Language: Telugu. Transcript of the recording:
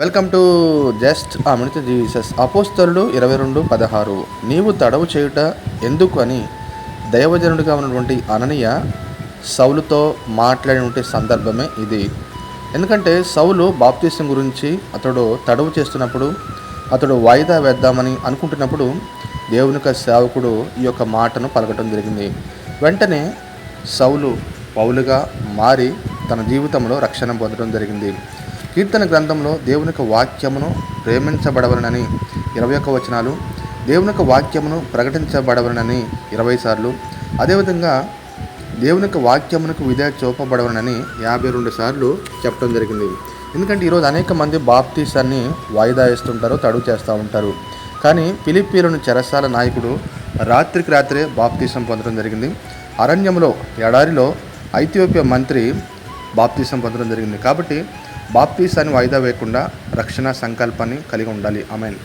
Welcome to just Amrutha Jesus అపోస్తరుడు ఇరవై రెండు పదహారు. నీవు తడవు చేయుట ఎందుకు అని దైవజనుడిగా ఉన్నటువంటి అననీయ సౌలుతో మాట్లాడినటువంటి సందర్భమే ఇది. ఎందుకంటే సౌలు బాప్తీసం గురించి అతడు తడవు చేస్తున్నప్పుడు అతడు వాయిదా వేద్దామని అనుకుంటున్నప్పుడు దేవుని యొక్క సేవకుడు ఈ యొక్క మాటను పలకటం జరిగింది. వెంటనే సౌలు పౌలుగా మారి తన జీవితంలో రక్షణ పొందడం జరిగింది. కీర్తన గ్రంథంలో దేవుని యొక్క వాక్యమును ప్రేమించబడవలనని ఇరవై ఒక్క వచనాలు దేవుని యొక్క వాక్యమును ప్రకటించబడవలనని ఇరవై సార్లు అదేవిధంగా దేవుని యొక్క వాక్యమునకు విధేయ చూపబడవనని యాభై రెండు సార్లు చెప్పడం జరిగింది. ఎందుకంటే ఈరోజు అనేక మంది బాప్తీసాన్ని వాయిదా వేస్తుంటారు తడువు చేస్తూ ఉంటారు. కానీ ఫిలిప్పీలను చెరసాల నాయకుడు రాత్రికి రాత్రే బాప్తీసం పొందడం జరిగింది. అరణ్యంలో ఎడారిలో ఐథియోపియా మంత్రి బాప్తీసం పొందడం జరిగింది. కాబట్టి బాప్తీసాన్ని వాయిదా వేయకుండా రక్షణ సంకల్పాన్ని కలిగి ఉండాలి. ఆమెన్.